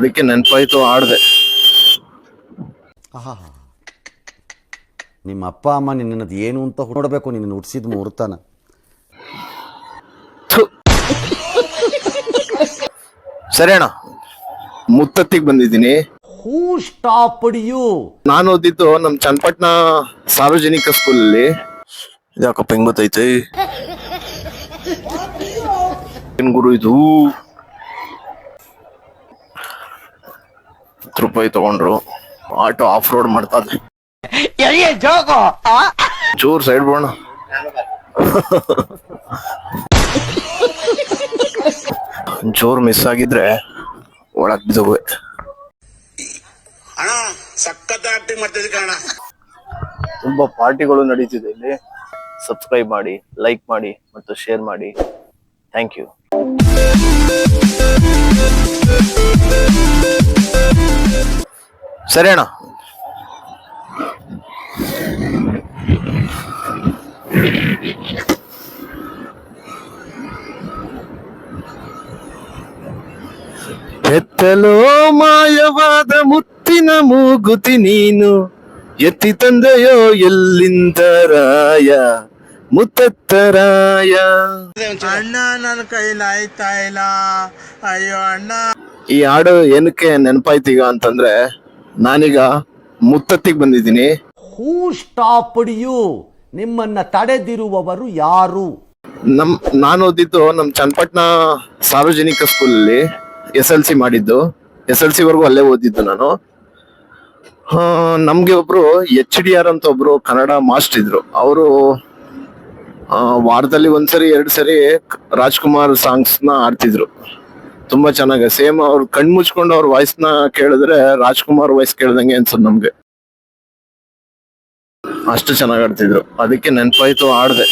ಅದಕ್ಕೆ ನೆನಪಾಯ್ತು ಆಡದೆ ನಿಮ್ಮ ಅಪ್ಪ ಅಮ್ಮ ನಿನ್ನದು ಏನು ಅಂತ ನೋಡಬೇಕು ನಿನ್ನ ಹುಟ್ಟಿಸಿದ ಮುಹೂರ್ತನ. ಸರಿ ಅಣ್ಣ ಮುತ್ತತ್ತಿಗೆ ಬಂದಿದ್ದೀನಿ. ಹೂ ಸ್ಟಾಪ್ ಯು ನಾನು ಓದಿದ್ದು ನಮ್ಮ ಚನ್ನಪಟ್ಟಣ ಸಾರ್ವಜನಿಕ ಸ್ಕೂಲಲ್ಲಿ. ಯಾಕಪ್ಪ ಹೆಂಗ್ ಗೊತ್ತೈತೆ? ಏನ್ ಗುರು ಇದು? ಹತ್ತು ರೂಪಾಯಿ ತಗೊಂಡ್ರು ಆಟೋ ಆಫ್ ರೋಡ್ ಮಾಡ್ತಾ ಇದೆ ಚೂರ್ ಸೈಡ್ ಬೋಣ ಚೂರ್ ಮಿಸ್ ಆಗಿದ್ರೆ ಒಳಗ್ ಬಿದ್ದೋಗುವೆ ಅಣ್ಣ ಸಖತ್ ಆಕ್ಟಿಂಗ್ ಮಾಡ್ತಿದ್ದೆ ಕಣ ತುಂಬಾ ಪಾರ್ಟಿಗಳು ನಡೀತಿದೆ ಇಲ್ಲಿ. ಸಬ್ಸ್ಕ್ರೈಬ್ ಮಾಡಿ ಲೈಕ್ ಮಾಡಿ ಮತ್ತು ಶೇರ್ ಮಾಡಿ. ಥ್ಯಾಂಕ್ ಯು ಸರಿ ಅಣ್ಣ. ಎತ್ತಲೋ ಮಾಯವಾದ ಮುತ್ತಿನ ಮೂಗುತಿ ನೀನು ಎತ್ತಿ ತಂದೆಯೋ ಎಲ್ಲಿಂದ ರಾಯ ಮುತ್ತತ್ತರಾಯ. ಅಣ್ಣ ನನ್ನ ಕೈಲಾಯ್ತಾ ಇಲ್ಲ? ಅಯ್ಯೋ ಅಣ್ಣ. ಈ ಹಾಡು ಏನಕ್ಕೆ ನೆನಪಾಯ್ತೀಗ ಅಂತಂದ್ರೆ ನಾನೀಗ ಮುತ್ತತ್ತಿಗೆ ಬಂದಿದ್ದೀನಿ. ಹೂ ಸ್ಟಾಪ್ಡ್ ಯು ನಿಮ್ಮನ್ನ ತಡೆದಿರುವವರು ಯಾರು? ನಮ್ ನಾನು ಓದಿದ್ದು ನಮ್ ಚನ್ನಪಟ್ಟಣ ಸಾರ್ವಜನಿಕ ಸ್ಕೂಲಲ್ಲಿ ಎಸ್ ಎಲ್ ಸಿ ಮಾಡಿದ್ದು. ಎಸ್ ಎಲ್ ಸಿ ವರ್ಗು ಅಲ್ಲೇ ಓದಿದ್ದು ನಾನು. ಆ, ನಮ್ಗೆ ಒಬ್ರು ಎಚ್ ಡಿ ಆರ್ ಅಂತ ಒಬ್ರು ಕನ್ನಡ ಮಾಸ್ಟರ್ ಇದ್ರು. ಅವರು ವಾರದಲ್ಲಿ ಒಂದ್ಸರಿ ಎರಡು ಸರಿ ರಾಜ್ಕುಮಾರ್ ಸಾಂಗ್ಸ್ನ ಆಡ್ತಿದ್ರು ತುಂಬಾ ಚೆನ್ನಾಗಿ ಸೇಮ್ ಅವ್ರು ಕಣ್ ಮುಚ್ಕೊಂಡು ಅವ್ರ ವಾಯ್ಸ್ನ ಕೇಳಿದ್ರೆ ರಾಜ್ಕುಮಾರ್ ವಾಯ್ಸ್ ಕೇಳ್ದಂಗೆ ಅನ್ಸುತ್ತೆ ನಮ್ಗೆ. ಅಷ್ಟು ಚೆನ್ನಾಗ್ ಆಡ್ತಿದ್ರು. ಅದಕ್ಕೆ ನೆನಪಾಯ್ತು ಆಡ್ದೆ.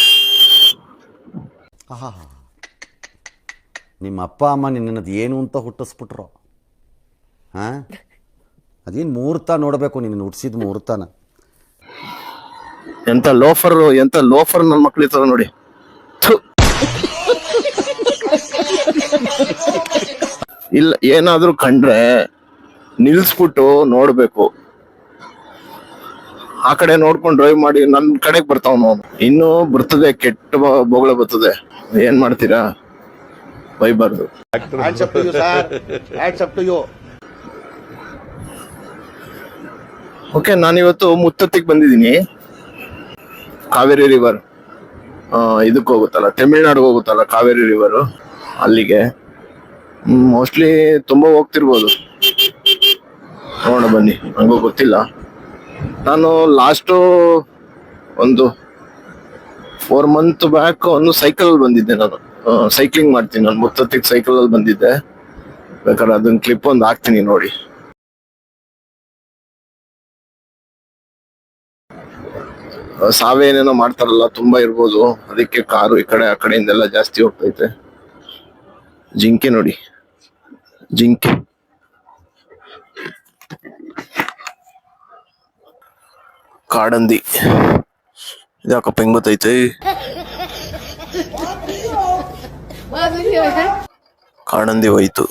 ನಿಮ್ಮ ಅಪ್ಪ ಅಮ್ಮ ನಿನ್ನದು ಏನು ಅಂತ ಹುಟ್ಟಿಸ್ಬಿಟ್ರು. ಹಾ? ಅದೇನು ಮುಹೂರ್ತ ನೋಡಬೇಕು ನಿನ್ನ ಹುಟ್ಟಿಸಿದ ಮುಹೂರ್ತನ ಎಂತ ಲೋಫರ್ ಎಂತ ಲೋಫರ್ ನನ್ನ ಮಕ್ಳಿರ್ತಾರ ನೋಡಿ. ಥು. ಇಲ್ಲ ಏನಾದ್ರೂ ಕಂಡ್ರೆ ನಿಲ್ಸ್ಬಿಟ್ಟು ನೋಡ್ಬೇಕು. ಆ ಕಡೆ ನೋಡ್ಕೊಂಡು ಡ್ರೈವ್ ಮಾಡಿ ನನ್ ಕಡೆಗ್ ಬರ್ತಾವನು ಇನ್ನೂ ಬರ್ತದೆ ಕೆಟ್ಟ ಬೊಗಳ ಬರ್ತದೆ. ಏನ್ ಮಾಡ್ತೀರಾ? ಬೈಬಾರ್ದು. ಓಕೆ ನಾನಿವತ್ತು ಮುತ್ತತ್ತಿಗೆ ಬಂದಿದ್ದೀನಿ. ಕಾವೇರಿ ರಿವರ್ ಇದಕ್ಕೆ ಹೋಗುತ್ತಲ್ಲ ತಮಿಳ್ನಾಡಿಗೆ ಹೋಗುತ್ತಲ್ಲ ಕಾವೇರಿ ರಿವರ್ ಅಲ್ಲಿಗೆ. ಮೋಸ್ಟ್ಲಿ ತುಂಬಾ ಹೋಗ್ತಿರ್ಬೋದು. ನೋಡೋಣ ಬನ್ನಿ ನನಗೂ ಗೊತ್ತಿಲ್ಲ. ನಾನು ಲಾಸ್ಟು ಒಂದು ಫೋರ್ ಮಂತ್ ಬ್ಯಾಕ್ ಒಂದು ಸೈಕಲ್ ಬಂದಿದ್ದೆ ನಾನು. ಸೈಕ್ಲಿಂಗ್ ಮಾಡ್ತೀನಿ ನಾನು ಮುತ್ತತ್ತಿಗೆ ಸೈಕಲ್ ಅಲ್ಲಿ ಬಂದಿದ್ದೆ. ಬೇಕಾದ್ರೆ ಅದನ್ನ ಕ್ಲಿಪ್ ಒಂದು ಹಾಕ್ತೀನಿ ನೋಡಿ. ಸಾವೇನೇನೋ ಮಾಡ್ತಾರಲ್ಲ, ತುಂಬಾ ಇರ್ಬೋದು. ಅದಕ್ಕೆ ಕಾರು ಈ ಕಡೆ, ಆ ಕಡೆಯಿಂದೆಲ್ಲ ಜಾಸ್ತಿ ಹೋಗ್ತೈತೆ. ಜಿಂಕೆ ನೋಡಿ. ಜಿಂಕೆ. ಕಾಡಂದಿ. ಇದಾಕಪ್ಪ ಹೆಂಗ್ ಗೊತ್ತೈತೆ ಕಾಡಂದಿ ಹೋಯ್ತು.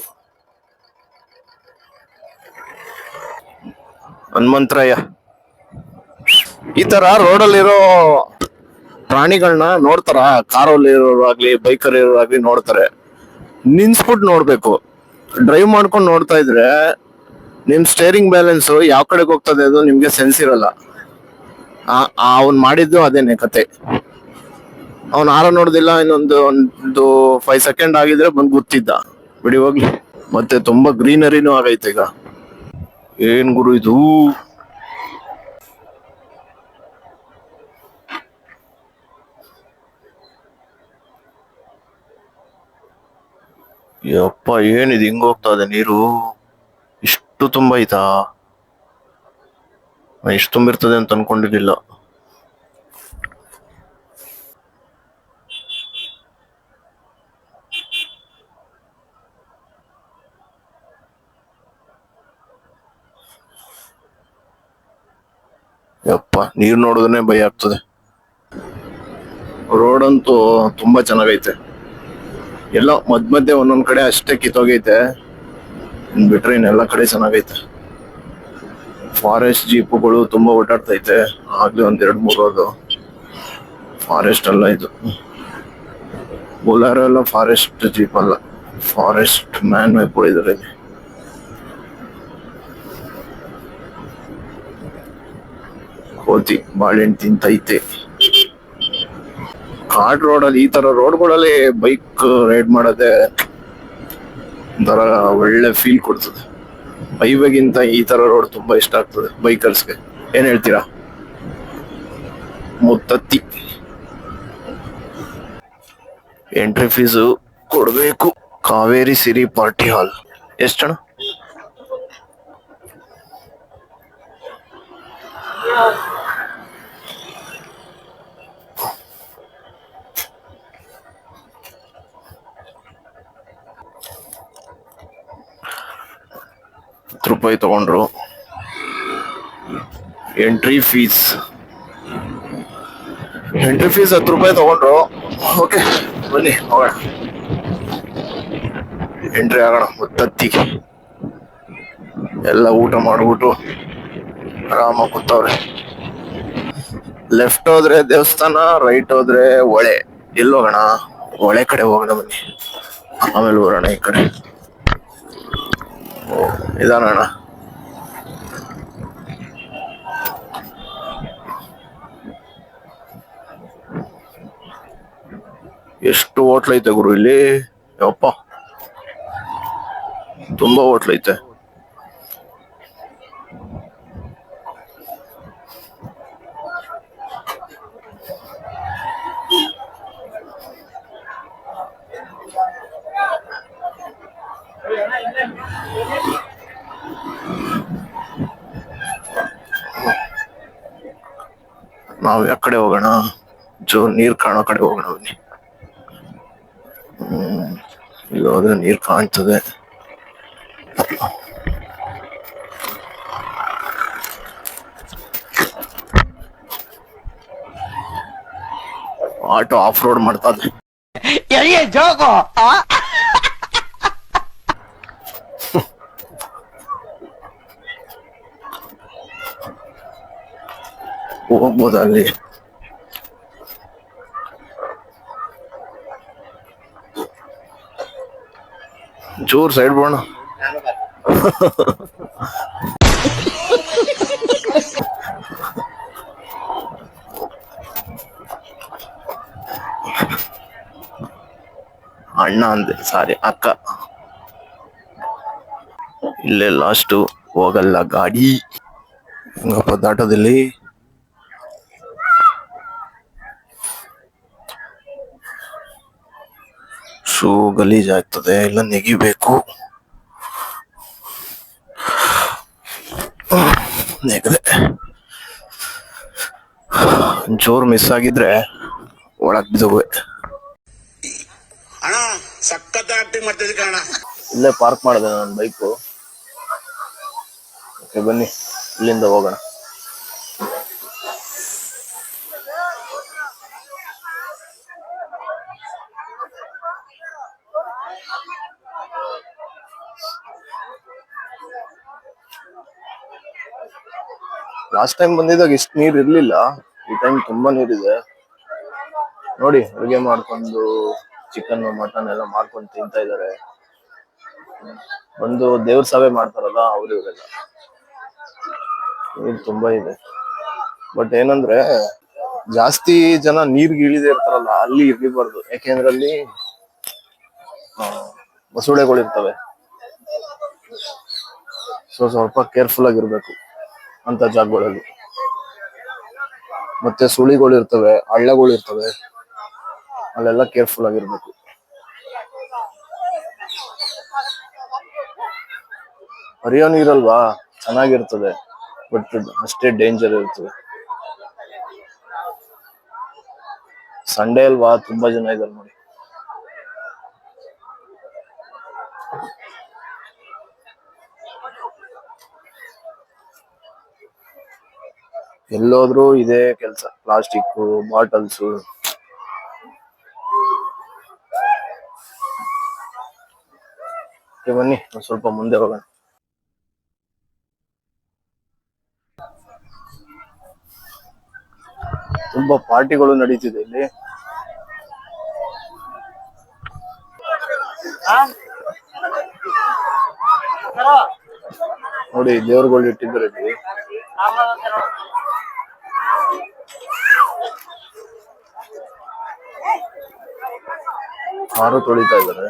ಹನುಮಂತರಾಯ. ಈ ತರ ರೋಡಲ್ಲಿರೋ ಪ್ರಾಣಿಗಳನ್ನ ನೋಡ್ತಾರ? ಬೈಕರ್ ಇರೋರಾಗ್ಲಿ ನೋಡ್ತಾರೆ. ನಿನ್ಸ್ಬಿಟ್ಟು ನೋಡ್ಬೇಕು. ಡ್ರೈವ್ ಮಾಡ್ಕೊಂಡು ನೋಡ್ತಾ ಇದ್ರೆ ನಿಮ್ ಸ್ಟೇರಿಂಗ್ ಬ್ಯಾಲೆನ್ಸ್ ಯಾವ ಕಡೆಗೆ ಹೋಗ್ತದೆ ಅದು ನಿಮ್ಗೆ ಸೆನ್ಸ್ ಇರಲ್ಲ. ಅವನ್ ಮಾಡಿದ್ದು ಅದೇನೆ ಕತೆ. ಅವನ್ ಆರ ನೋಡ್ದಿಲ್ಲ, ಇನ್ನೊಂದು ಒಂದು ಫೈವ್ ಸೆಕೆಂಡ್ ಆಗಿದ್ರೆ ಬಂದ್ ಗೊತ್ತಿದ್ದ ಬಿಡಿ ಹೋಗ್ಲಿ. ಮತ್ತೆ ತುಂಬಾ ಗ್ರೀನರಿನೂ ಆಗೈತೆ ಈಗ. ಏನ್ ಗುರು ಇದು? ಯಪ್ಪ, ಏನಿದು? ಹಿಂಗ್ ಹೋಗ್ತಾ ಇದೆ ನೀರು? ಇಷ್ಟು ತುಂಬ ನಾ ಇಷ್ಟು ತುಂಬಿರ್ತದೆ ಅಂತ ಅನ್ಕೊಂಡಿರ್ಲಿಲ್ಲ ಯಪ್ಪ, ನೀರ್ ನೋಡಿದ್ರೆ ಭಯ ಆಗ್ತದೆ. ರೋಡ್ ಅಂತೂ ತುಂಬಾ ಚೆನ್ನಾಗೈತೆ. ಎಲ್ಲೋ ಮಧ್ಯ ಮಧ್ಯೆ ಒಂದೊಂದ್ ಕಡೆ ಅಷ್ಟೇ ಕಿತ್ತೋಗೈತೆ. ಬಿಟ್ರೆ ಇನ್ನೆಲ್ಲ ಕಡೆ ಚೆನ್ನಾಗೈತೆ. ಫಾರೆಸ್ಟ್ ಜೀಪುಗಳು ತುಂಬಾ ಓಡಾಡ್ತೈತೆ. ಆಗ್ಲೇ ಒಂದ್ ಎರಡ್ ಮೂರು ಅದು ಫಾರೆಸ್ಟ್ ಅಲ್ಲ ಇದು. ಬೊಲಾರೋ ಎಲ್ಲ ಫಾರೆಸ್ಟ್ ಜೀಪ್ ಅಲ್ಲ. ಫಾರೆಸ್ಟ್ ಮ್ಯಾನ್ ಇದ್ದಾರೆ ಇದರಲ್ಲಿ ಕೋತಿ ಬಾಳೆಹಣ್ಣು ತಿಂತೈತೆ. ಕಾಡ್ ರೋಡಲ್ಲಿ ಈ ತರ ರೋಡ್ಗಳಲ್ಲಿ ಬೈಕ್ ರೈಡ್ ಮಾಡೋದೇ ಒಂಥರ ಒಳ್ಳೆ ಫೀಲ್ ಕೊಡ್ತದೆ. ಹೈವೇಗಿಂತ ಈ ತರ ರೋಡ್ ತುಂಬಾ ಇಷ್ಟ ಆಗ್ತದೆ ಬೈಕರ್ಸ್ಗೆ ಏನ್ ಹೇಳ್ತೀರಾ? ಮುತ್ತತ್ತಿ. ಎಂಟ್ರಿ ಫೀಸು ಕೊಡ್ಬೇಕು. ಕಾವೇರಿ ಸಿರಿ ಪಾರ್ಟಿ ಹಾಲ್ ಎಷ್ಟಣ ಹತ್ತು ರೂಪಾಯಿ ತಗೊಂಡ್ರು. ಎಂಟ್ರಿ ಫೀಸ್ ಎಂಟ್ರಿ ಫೀಸ್ ಹತ್ತು ರೂಪಾಯಿ ತಗೊಂಡ್ರು. ಓಕೆ ಬನ್ನಿ, ಹೋಗೋಣ. ಎಂಟ್ರಿ ಆಗೋಣ ಮುತ್ತತ್ತಿಗೆ ಎಲ್ಲ ಊಟ ಮಾಡ್ಬಿಟ್ಟು ಆರಾಮ ಕೂತವ್ರೆ. ಲೆಫ್ಟ್ ಹೋದ್ರೆ ದೇವಸ್ಥಾನ ರೈಟ್ ಹೋದ್ರೆ ಹೊಳೆ. ಎಲ್ಲಿ ಹೋಗೋಣ? ಹೊಳೆ ಕಡೆ ಹೋಗೋಣ ಬನ್ನಿ. ಆಮೇಲೆ ಬರೋಣ ಈ ಕಡೆ. ಇದಾನಣ್ಣ. ಎಷ್ಟು ಹೋಟ್ಲ್ ಐತೆ ಗುರು ಇಲ್ಲಿ? ಯಪ್ಪ. ತುಂಬಾ ಹೋಟ್ಲ್ ಐತೆ ನಾವ್ ಯಾವ ಕಡೆ ಹೋಗೋಣ. ಜೋ ನೀರ್ ಕಾಣೋ ಕಡೆ ಹೋಗೋಣ ಬನ್ನಿ. ಹ್ಮ್ ಇಲ್ಲಿ ಹೋದ್ರೆ ನೀರ್ ಕಾಣ್ತದೆ. ಆಟೋ ಆಫ್ ರೋಡ್ ಮಾಡ್ತಾ ಇದೆ ಹೋಗ್ಬೋದಾ ಅಲ್ಲಿ ಸೈಡ್ ಬೋಣ ಅಣ್ಣ ಅಂದೆ ಸಾರಿ ಅಕ್ಕ. ಇಲ್ಲೇ ಲಾಸ್ಟು ಹೋಗಲ್ಲ ಗಾಡಿ. ಹಂಗಪ್ಪ ದಾಟದಲ್ಲಿ. ಶೂ ಗಲೀಜ್ ಆಗ್ತದೆ ಎಲ್ಲ ನೆಗಿಬೇಕು. ನೆಗದೆ. ಜೋರ್ ಮಿಸ್ ಆಗಿದ್ರೆ ಒಳಗ್ ಬಿದ್ದೋಗುವೆ ಅಣ್ಣ ಸಖತ್ ಆಕ್ಟಿಂಗ್ ಮಾಡ್ತಿದ್ದೆ ಕಣ ಇಲ್ಲೇ ಪಾರ್ಕ್ ಮಾಡಿದೆ ನನ್ನ ಬೈಕು ಓಕೆ ಬನ್ನಿ ಇಲ್ಲಿಂದ ಹೋಗೋಣ. ಲಾಸ್ಟ್ ಟೈಮ್ ಬಂದಿದ್ದಾಗ ಇಷ್ಟು ನೀರ್ ಇರ್ಲಿಲ್ಲ. ಈ ಟೈಮ್ ತುಂಬಾ ನೀರಿದೆ. ನೋಡಿ, ಅಡುಗೆ ಮಾಡ್ಕೊಂಡು ಚಿಕನ್ ಮಟನ್ ಎಲ್ಲ ಮಾಡ್ಕೊಂಡು ತಿಂತಾ ಇದ್ದಾರೆ ಒಂದು ದೇವ್ರ ಸಭೆ ಮಾಡ್ತಾರಲ್ಲ, ಅವ್ರು ಇವರೆಲ್ಲ. ನೀರ್ ತುಂಬಾ ಇದೆ. ಬಟ್ ಏನಂದ್ರೆ, ಜಾಸ್ತಿ ಜನ ನೀರ್ಗೆ ಇಳಿದೇ ಇರ್ತಾರಲ್ಲ, ಅಲ್ಲಿ ಇರ್ಲಿಬಾರ್ದು. ಯಾಕೆಂದ್ರೆ ಅಲ್ಲಿ ಮಸೂಳೆಗಳು ಇರ್ತವೆ ಸೊ ಸ್ವಲ್ಪ ಕೇರ್ಫುಲ್ ಆಗಿರ್ಬೇಕು. ಅಂತ ಜಾಗಗಳಲ್ಲಿ. ಮತ್ತೆ ಸುಳಿಗಳು ಇರ್ತವೆ, ಹಳ್ಳಗಳು ಇರ್ತವೆ. ಅಲ್ಲೆಲ್ಲ ಕೇರ್ಫುಲ್ ಆಗಿರ್ಬೇಕು. ಹರಿಯೋ ನೀರಲ್ವಾ? ಚೆನ್ನಾಗಿರ್ತದೆ ಬಟ್ ಅಷ್ಟೇ ಡೇಂಜರ್ ಇರ್ತದೆ. ಸಂಡೇ ಅಲ್ವಾ? ತುಂಬಾ ಜನ ಇದಾರೆ ನೋಡಿ. ಎಲ್ಲೋದ್ರೂ ಇದೇ ಕೆಲಸ. ಪ್ಲಾಸ್ಟಿಕ್ ಬಾಟಲ್ಸ್ ಬನ್ನಿ ಸ್ವಲ್ಪ ಮುಂದೆ ಹೋಗೋಣ. ತುಂಬಾ ಪಾರ್ಟಿಗಳು ನಡೀತಿದೆ ಇಲ್ಲಿ. ನೋಡಿ, ದೇವ್ರುಗಳು ಇಟ್ಟಿದ್ದಾರೆ ಇಲ್ಲಿ. ಕಾರು ತೊಳಿತಾ ಇದ್ದಾರೆ.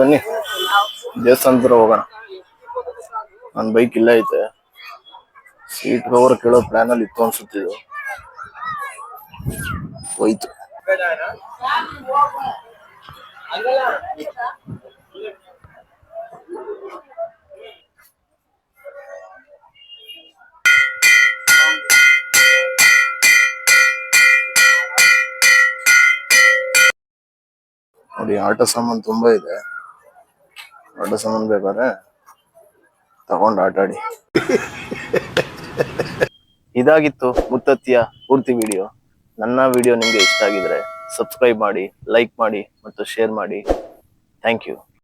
ಬನ್ನಿ. ದೇವಸ್ಥಾನ ಹೋಗೋಣ. ನನ್ನ ಬೈಕ್ ಇಲ್ಲ ಐತೆ. ಸೀಟ್ ಕವರ್ ಕೇಳೋ ಪ್ಲಾನ್ ಅಲ್ಲಿ ಇತ್ತು ಅನ್ಸುತ್ತಿದ್ದು ಹೋಯ್ತು. ನೋಡಿ, ಆಟ ಸಾಮಾನು ತುಂಬಾ ಇದೆ. ಆಟ ಸಾಮಾನ್ ಬೇಕಾದ್ರೆ ತಗೊಂಡು ಆಟ ಆಡಿ ಇದಾಗಿತ್ತು ಮುತ್ತತ್ತಿಯ ಪೂರ್ತಿ ವಿಡಿಯೋ ನನ್ನ ವಿಡಿಯೋ ನಿಮ್ಗೆ ಇಷ್ಟ ಆಗಿದ್ರೆ ಸಬ್ಸ್ಕ್ರೈಬ್ ಮಾಡಿ ಲೈಕ್ ಮಾಡಿ ಮತ್ತು ಶೇರ್ ಮಾಡಿ. Thank you